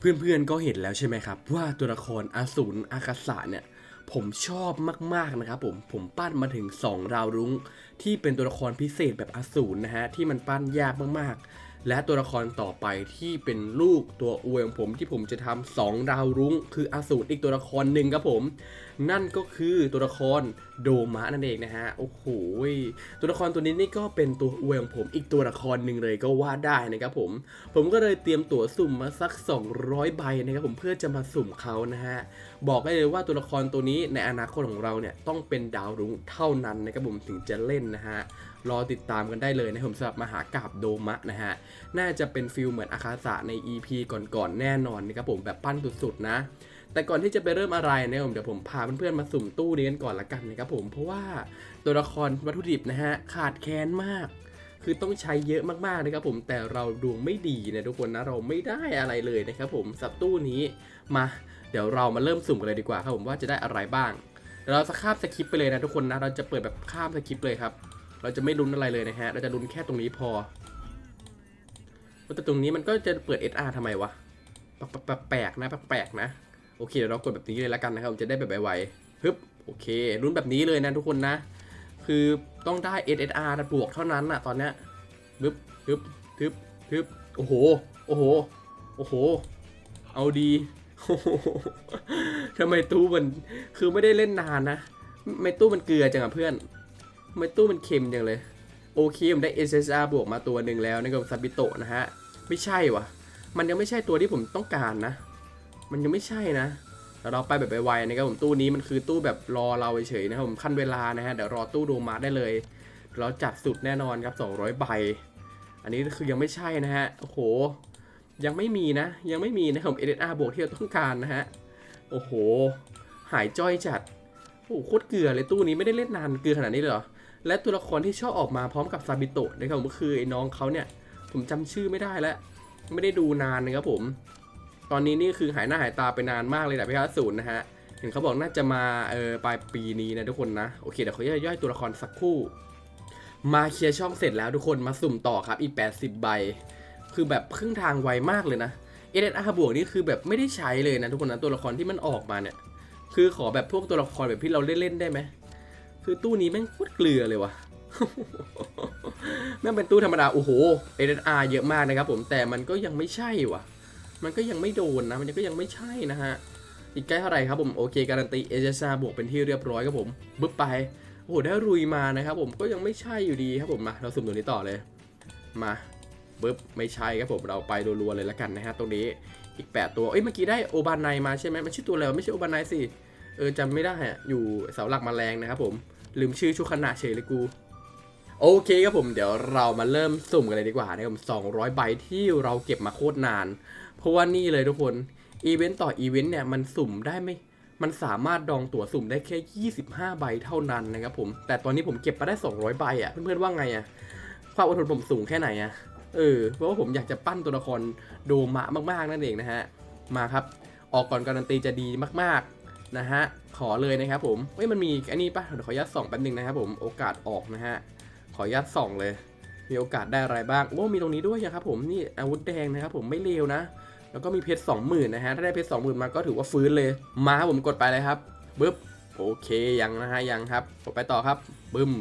เพื่อนๆก็เห็นแล้วใช่ไหมครับ ว่าตัวละครอสูรอากาศะเนี่ยผมชอบมากๆนะครับผมผมปั้นมาถึง 2 ราวรุ้ง ที่เป็นตัวละครพิเศษแบบอสูรนะฮะที่มันปั้นยากมากๆ และตัวละครต่อไปที่เป็นลูกตัวอวยของผมที่ผมจะทำสองราวรุ้ง คืออสูรอีกตัวละครหนึ่งครับผม นั่นก็คือตัวละครโดมะนั่นเองนะฮะโอ้โหตัวละครตัวนี้นี่ก็เป็นตัวอวยของผมอีกตัวละครหนึ่งเลยก็ว่าได้นะครับผม ผมก็เลยเตรียมตั๋วสุ่มมาสัก 200 ใบนะครับผมเพื่อจะมาสุ่มเขานะฮะ บอกได้เลยว่าตัวละครตัวนี้ในอนาคตของเราเนี่ยต้องเป็นดาวรุ้งเท่านั้นนะครับผมถึงจะเล่นนะฮะรอติดตามกันได้เลยนะผมสำหรับมหากราบโดมะนะฮะน่าจะเป็นฟิลเหมือนอาคาสะใน EP ก่อนๆแน่นอนนะครับผมแบบปั้นสุดๆนะ แต่ก่อนที่จะไปเริ่มอะไรนะครับผมเดี๋ยวผมพาเพื่อนๆมาสุ่มตู้นี้กันก่อนละกันนะครับผมเพราะว่าตัวละครวัตถุดิบนะฮะขาดแคลนมากคือต้องใช้เยอะมากๆนะครับผมแต่เราดวงไม่ดีนะทุกคนนะเราไม่ได้อะไรเลยนะครับผมสับตู้นี้มา เดี๋ยวเรามาเริ่มสุ่มกันเลยดีกว่าครับผมว่าจะได้อะไรบ้างเดี๋ยวเราจะข้ามสคริปไปเลยนะทุกคนนะ เราจะเปิดแบบข้ามสคริปเลยครับ เราจะไม่ลุ้นอะไรเลยนะฮะ เราจะลุ้นแค่ตรงนี้พอ แต่ตรงนี้มันก็จะเปิด SR ทำไมวะ แปลกๆนะ แปลกๆนะ โอเคเดี๋ยวเรากดแบบนี้เลยแล้วกันนะครับผมจะได้แบบไวๆฮึบ โอเครุ่นแบบนี้เลยนะทุกคนนะ คือต้องได้ SSR บวกเท่านั้นอะตอนเนี้ยฮึบฮึบฮึบฮึบโอ้โห โอ้โห โอ้โห เอาดี ทำไมตู้มันคือไม่ได้เล่นนานนะไม่ตู้มันเกลือจังอะเพื่อนไม่ตู้มันเค็มจังเลย โอเคผมได้ SSR บวกมาตัวหนึ่งแล้วนะครับซาบิโตะนะฮะ ไม่ใช่วะมันยังไม่ใช่ตัวที่ผมต้องการนะ มันยังไม่ใช่นะเดี๋ยวเราไปแบบไวๆนะครับผมตู้นี้มันคือตู้แบบรอเราเฉยนะครับผมขั้นเวลานะฮะเดี๋ยวรอตู้โดมาได้เลย เราจัดสุดแน่นอนครับ 200 ใบ อันนี้คือยังไม่ใช่นะฮะโอ้โห ยังไม่มีนะ ยังไม่มีนะครับผม SSR บวกที่เราต้องการนะฮะ โอ้โห หายจ้อยจัด โอ้โคตรเกลือเลยตู้นี้ไม่ได้เล่นนานเกลือขนาดนี้เลยเหรอ และตัวละครที่ชอบออกมาพร้อมกับซาบิโตะนะครับผมก็คือไอ้น้องเขาเนี่ย ผมจำชื่อไม่ได้แล้ว ไม่ได้ดูนานนะครับผม ตอนนี้นี่คือหายหน้าหายตาไปนานมากเลยแต่พี่คัสศูนย์นะฮะ เห็นเขาบอกน่าจะมาเออปลายปีนี้นะทุกคนนะ โอเคเดี๋ยวเขาย่อยตัวละครสักคู่ มาเคลียร์ช่องเสร็จแล้วทุกคนมาสุ่มต่อครับอีก 80 ใบ คือแบบครึ่งทางไวมากเลยนะเอเดอาบวกนี่คือแบบไม่ได้ใช้เลยนะทุกคนนะตัวละครที่มันออกมาเนี่ย คือขอแบบพวกตัวละครแบบที่เราเล่นๆได้ไหมคือตู้นี้แม่งโคตรเกลือเลยวะแม่งเป็นตู้ธรรมดา โอ้โห SSR เยอะมากนะครับผมแต่มันก็ยังไม่ใช่วะมันก็ยังไม่โดนนะ มันก็ยังไม่ใช่นะฮะ อีกใกล้เท่าไหร่ครับผมโอเคการันตี SSR บวกเป็นที่เรียบร้อยครับผมบึ๊บไปโอ้โหได้รุยมานะครับผมก็ยังไม่ใช่อยู่ดีครับผมมาเราสุ่มตัวนี้ต่อเลยมา บึ๊บไม่ใช่ครับผมเราไปรัวๆเลยละกันนะฮะตรงนี้อีก 8 ตัวเอ้ยเมื่อกี้ได้โอบานไนมาใช่ไหมมันชื่อตัวอะไรวไม่ใช่โอบานไนสิเออจำไม่ได้อะอยู่เสาหลักแมลงนะครับผมลืมชื่อชุกขณะเฉยเลยกูโอเคครับผมเดี๋ยวเรามาเริ่มสุ่มกันเลยดีกว่านะครับ200 ใบที่เราเก็บมาโคตรนาน เพราะว่านี่เลยทุกคนอีเวนต์ต่ออีเวนต์เนี่ยมันสุ่มได้ไม่มันสามารถดองตั๋วสุ่มได้แค่ 25 ใบเท่านั้นนะครับผม แต่ตอนนี้ผมเก็บมาได้ 200 ใบอะ่ะ เพื่อนๆว่าไงอะ่ะ ความอดทนผมสูงแค่ไหนอะ่ะ เออเพราะว่าผมอยากจะปั้นตัวละครโดมะมากๆนั่นเองนะฮะมาครับออกก่อนการันตีจะดีมากๆนะฮะขอเลยนะครับผมเฮ้ยมันมีอันนี้ปะเดี๋ยวขออนุญาตส่องแป๊บนึงนะครับผมโอกาสออกนะฮะขออนุญาตส่องเลย มีโอกาสได้อะไรบ้างโอ้มีตรงนี้ด้วยนะครับผมนี่อาวุธแดงนะครับผมไม่เลวนะแล้วก็มีเพชรสองหมื่นนะฮะถ้าได้เพชรสองหมื่นมาก็ถือว่าฟื้นเลย มาผมกดไปเลยครับบึ๊บโอเคยังนะฮะยังครับกดไปต่อครับบึ้ม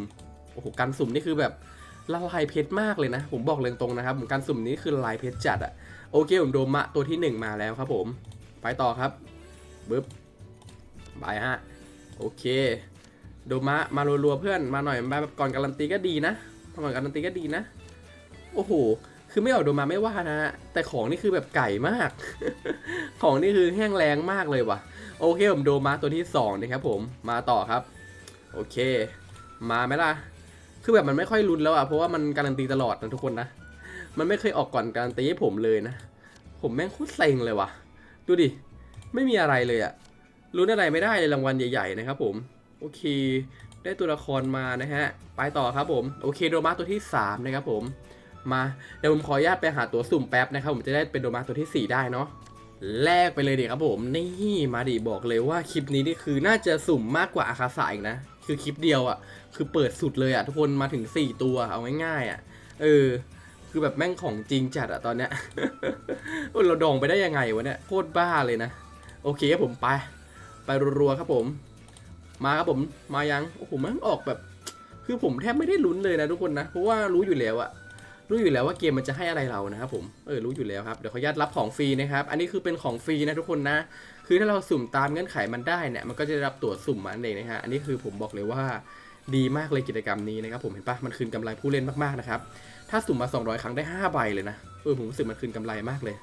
โอ้โหการสุ่มนี่คือแบบ ละลายเพชรมากเลยนะ ผมบอกเลยตรงนะครับผมการสุ่มนี้คือละลายเพชรจัดอะโอเคผมโดมะตัวที่หนึ่งมาแล้วครับผม ไปต่อครับบึ๊บไปฮะโอเค โดมะมารัวๆเพื่อนมาหน่อยมาก่อนการันตีก็ดีนะก่อนการันตีก็ดีนะ โอ้โหคือไม่ออกโดมาไม่ว่านะฮะแต่ของนี่คือแบบไก่มาก ของนี่คือแห้งแรงมากเลยว่ะ โอเคผมโดมาตัวที่สองนะครับผมมาต่อครับ โอเค มาไหมล่ะ คือแบบมันไม่ค่อยรุนแล้วอะเพราะว่ามันการันตีตลอดนะทุกคนนะ มันไม่เคยออกก่อนการันตีให้ผมเลยนะ ผมแม่งโคตรเซ็งเลยว่ะ ดูดิ ไม่มีอะไรเลยอะรุ้นอะไรไม่ได้เลยรางวัลใหญ่ๆนะครับผม โอเค ได้ตัวละครมานะฮะ ไปต่อครับผม โอเคโดมาตัวที่ 3 นะครับผม มา เดี๋ยวผมขออนุญาตไปหาตัวสุ่มแป๊บนะครับผมจะได้เป็นโดมาตัวที่ 4 ได้เนาะแลกไปเลยดิครับผม นี่มาดิบอกเลยว่าคลิปนี้นี่คือน่าจะสุ่มมากกว่าอาคาสาอีกนะ คือคลิปเดียวอะ่ะ คือเปิดสุดเลยอะ่ะ ทุกคนมาถึง4ตัวเอาง่ายๆอะ่ะ เออ คือแบบแม่งของจริงจัดอะตอนเนี้ยเออเราดองไปได้ยังไงวะเนี่ยโคตรบ้าเลยนะ โอเคครับผมไป ไปรัวๆครับผม มาครับผมมายังโอ้โหมันออกแบบ คือผมแทบไม่ได้ลุ้นเลยนะทุกคนนะเพราะว่ารู้อยู่แล้วอะรู้อยู่แล้วว่าเกมมันจะให้อะไรเรานะครับผม เออรู้อยู่แล้วครับ เดี๋ยวขออนุญาตรับของฟรีนะครับ อันนี้คือเป็นของฟรีนะทุกคนนะ คือถ้าเราสุ่มตามเงื่อนไขมันได้เนี่ยมันก็จะได้รับตัวสุ่มมานั่นเองนะฮะอันนี้คือผมบอกเลยว่าดีมากเลยกิจกรรมนี้นะครับผมเห็นปะมันคืนกำไรผู้เล่นมากๆนะครับถ้าสุ่มมา 200 ครั้งได้ 5 ใบเลยนะเออผมรู้สึกมันคืนกำไรมากเลย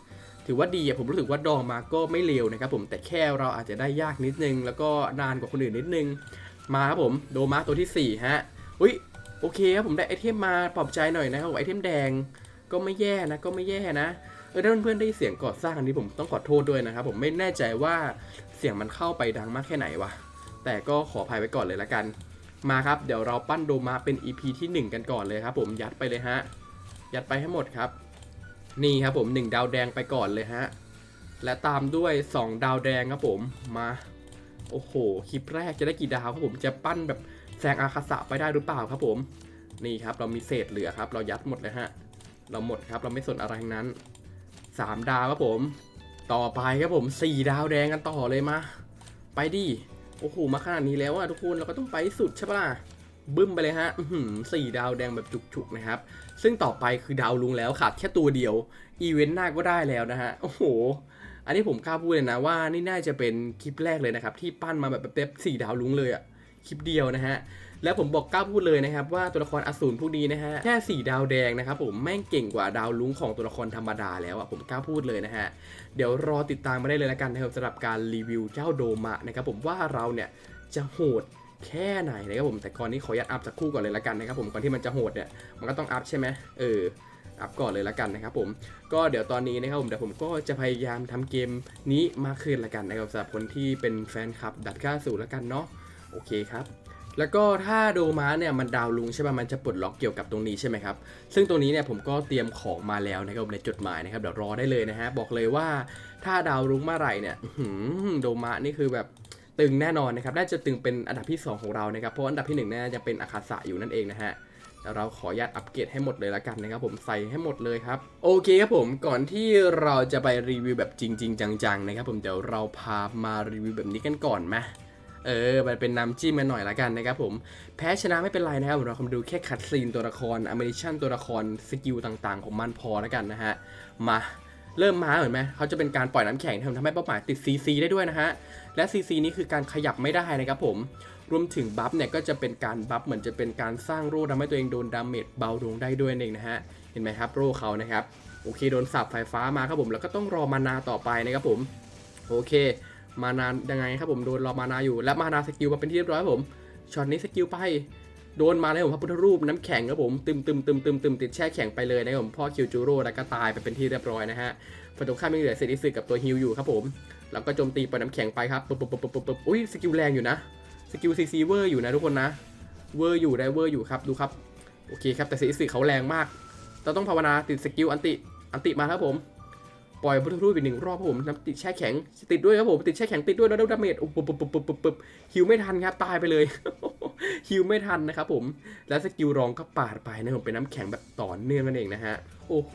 ถือว่าดีอะผมรู้สึกว่าดองมาก็ไม่เลวนะครับผมแต่แค่เราอาจจะได้ยากนิดนึง แล้วก็นานกว่าคนอื่นนิดนึง มาครับผมโดมาตัวที่4ฮะอุ้ยโอเคครับผมได้ไอเทมมาปลอบใจหน่อยนะครับไอเทมแดงก็ไม่แย่นะก็ไม่แย่นะ ออถ้าเพื่อนๆได้เสียงก่อสร้างอันนี้ผมต้องขอโทษด้วยนะครับ ผมไม่แน่ใจว่าเสียงมันเข้าไปดังมากแค่ไหนวะ แต่ก็ขออภัยไว้ก่อนเลยละกัน มาครับ เดี๋ยวเราปั้นโดมาเป็น EP ทีหนึ่1 กันก่อนเลยครับ ผมยัดไปเลยฮะ ยัดไปให้หมดครับ นี่ครับผม 1 ดาวแดงไปก่อนเลยฮะ และตามด้วย 2 ดาวแดงครับผม มา โอ้โห คลิปแรกจะได้กี่ดาวครับผม จะปั้นแบบแซงอาคาสะไปได้หรือเปล่าครับผม นี่ครับ เรามีเศษเหลือครับ เรายัดหมดเลยฮะ เราหมดครับ เราไม่สนอะไรทั้งนั้น 3ดาวครับผม ต่อไปครับผม4ดาวแดงกันต่อเลยมา ไปดิโอ้โหมาขนาดนี้แล้วอะทุกคนเราก็ต้องไปสุดใช่ปะล่ะบึ้มไปเลยฮะสี่ดาวแดงแบบจุกๆนะครับ ซึ่งต่อไปคือดาวลุงแล้วขาดแค่ตัวเดียว อีเวนต์หน้าก็ได้แล้วนะฮะ โอ้โห อันนี้ผมกล้าพูดเลยนะว่านี่น่าจะเป็นคลิปแรกเลยนะครับ ที่ปั้นมาแบบแบบสี่ดาวลุงเลยอะคลิปเดียวนะฮะ แล้วผมบอกกล้าพูดเลยนะครับว่าตัวละครอสูรพวกนี้นะฮะแค่สี่ดาวแดงนะครับผมแม่งเก่งกว่าดาวลุ้งของตัวละครธรรมดาแล้วอะผมกล้าพูดเลยนะฮะเดี๋ยวรอติดตามมาได้เลยละกันนะครับสำหรับการรีวิวเจ้าโดมะนะครับผมว่าเราเนี่ยจะโหดแค่ไหนนะครับผมแต่ก่อนนี้ขออนุญาอัพสักคู่ก่อนเลยละกันนะครับผมก่อนที่มันจะโหดเนี่ยมันก็ต้องอัพใช่ไหมเอออัพก่อนเลยละกันนะครับผมก็เดี๋ยวตอนนี้นะครับผมเดี๋ยวผมก็จะพยายามทำเกมนี้มากขึ้นละกันนะครับสำหรับคนที่เป็นแฟนคลับดัดก้าสูละกันเนาะโอเคครับ แล้วก็ถ้าโดมาเนี่ยมันดาวลุงใช่ป่ะมันจะปลดล็อกเกี่ยวกับตรงนี้ใช่ไหมครับซึ่งตรงนี้เนี่ยผมก็เตรียมของมาแล้วนะครับในจดหมายนะครับเดี๋ยวรอได้เลยนะฮะบอกเลยว่าถ้าดาวลุงเมื่อไหร่เนี่ยโดมานี่คือแบบตึงแน่นอนนะครับน่าจะตึงเป็นอันดับที่ 2 ของเรานะครับเพราะอันดับที่1เนี่ยจะเป็นอาคาสะอยู่นั่นเองนะฮะเดี๋ยวเราขออนุญาตอัปเกรดให้หมดเลยละกันนะครับผมใส่ให้หมดเลยครับ โอเคครับผมก่อนที่เราจะไปรีวิวแบบจริง ๆ จังๆนะครับผมเดี๋ยวเราพามารีวิวแบบนี้กันก่อนไหม เออ มันเป็นน้ำจิ้มกันหน่อยละกันนะครับผม แพ้ชนะไม่เป็นไรนะครับเราคำดูแค่คัดซีนตัวละครอเมริชันตัวละครสกิลต่างๆ ของมันพอละกันนะฮะ มาเริ่มมาเห็นไหมเขาจะเป็นการปล่อยน้ำแข็งทำให้เป้าหมายติด CC ได้ด้วยนะฮะ และ CC นี้คือการขยับไม่ได้นะครับผม รวมถึงบัฟเนี่ยก็จะเป็นการบัฟเหมือนจะเป็นการสร้างโร่ทำให้ตัวเองโดนดาเมจเบาลงได้ด้วยนั่นเองนะฮะ เห็นไหมครับโร่เขานะครับ โอเคโดนสับไฟฟ้ามาครับผม แล้วก็ต้องรอมานาต่อไปนะครับผม โอเค มานานยังไงครับผมโดนรอมานาอยู่และมานาสกิลมาเป็นที่เรียบร้อยครับผมช็อตนี้สกิลไปโดนมาเลยผมพระพุทธรูปน้ำแข็งครับผมตึมตึมตึมตึมตึมติดแช่แข็งไปเลยนะครับผมพ่อคิวจูโร่แล้วก็ตายไปเป็นที่เรียบร้อยนะฮะฝั่งตรงข้ามมีเหลือเซติสึกับตัวฮิวอยู่ครับผมแล้วก็โจมตีปล่อยน้ำแข็งไปครับปุ๊บปุ๊บปุ๊บปุ๊บปุ๊บอุ้ยสกิลแรงอยู่นะสกิลซีซีเวอร์อยู่นะทุกคนนะเวอร์อยู่ได้เวอร์อยู่ครับดูครับโอเคครับแต่สีสีเขาแรงมาก เราต้องภาวนาติดสกิลอันติอันติมาครับผม ปล่อยพุทธรูปอีกหนึ่งรอบครับผมน้ำติดแช่แข็งติดด้วยครับผมติดแช่แข็งติดด้วยแล้วดาเมจโอ้ปุ๊บปุ๊บปุ๊บปุ๊บปุ๊บปุบฮิวไม่ทันครับตายไปเลยฮิวไม่ทันนะครับผมแล้วสกิลรองก็ปาดไปนะผมเป็นน้ำแข็งแบบต่อเนื่องนั่นเองนะฮะโอ้โห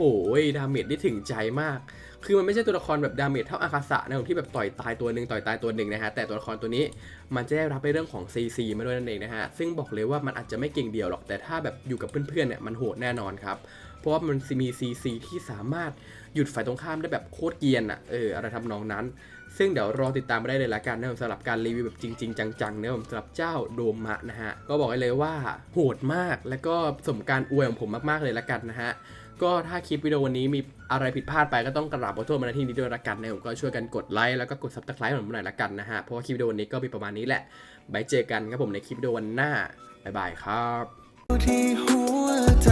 ดาเมจได้ถึงใจมาก คือมันไม่ใช่ตัวละครแบบดาเมจเท่าอาคาสะนะครับที่แบบต่อยตายตัวหนึ่งต่อยตายตัวหนึ่งนะฮะแต่ตัวละครตัวนี้มันจะได้รับในเรื่องของ CC มาด้วยนั่นเองนะฮะซึ่งบอกเลยว่ามันอาจจะไม่เก่งเดียวหรอกแต่ถ้าแบบอยู่กับเพื่อนๆเนี่ยมันโหดแน่นอนครับ เพราะว่ามันมี CC ที่สามารถหยุดฝ่ายตรงข้ามได้แบบโคตรเกียนอะเอออะไรทำนองนั้น ซึ่งเดี๋ยวรอติดตามมาได้เลยละกันนะครับสำหรับการรีวิวแบบจริง ๆ จังๆนะครับสำหรับเจ้าโดมะนะฮะ ก็บอกให้เลยว่าโหดมากแล้วก็สมการอวยของผมมากๆเลยละกันนะฮะก็ถ้าคลิปวิดีโอวันนี้มีอะไรผิดพลาดไปก็ต้องกราบขอโทษมาณที่นี้ด้วยละกันนะผมก็ช่วยกันกดไลค์แล้วก็กด subscribe ผมหน่อยละกันนะฮะเพราะว่าคลิปวิดีโอวันนี้ก็มีประมาณนี้แหละไว้เจอกันครับผมในคลิปวิดีโอวันหน้าบ๊ายบายครับที่หัวใจ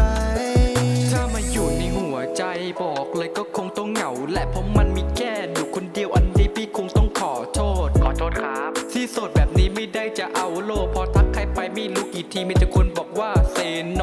ถ้ามาอยู่ในหัวใจบอกเลยก็คงต้องเหงา และเพราะมันมีแค่อยู่คนเดียวอันนี้พี่คงต้องขอโทษ ขอโทษครับ ที่โสดแบบนี้ไม่ได้จะเอาโล พอทักใครไปไม่รู้กี่ทีมีแต่คนบอกว่าเซโน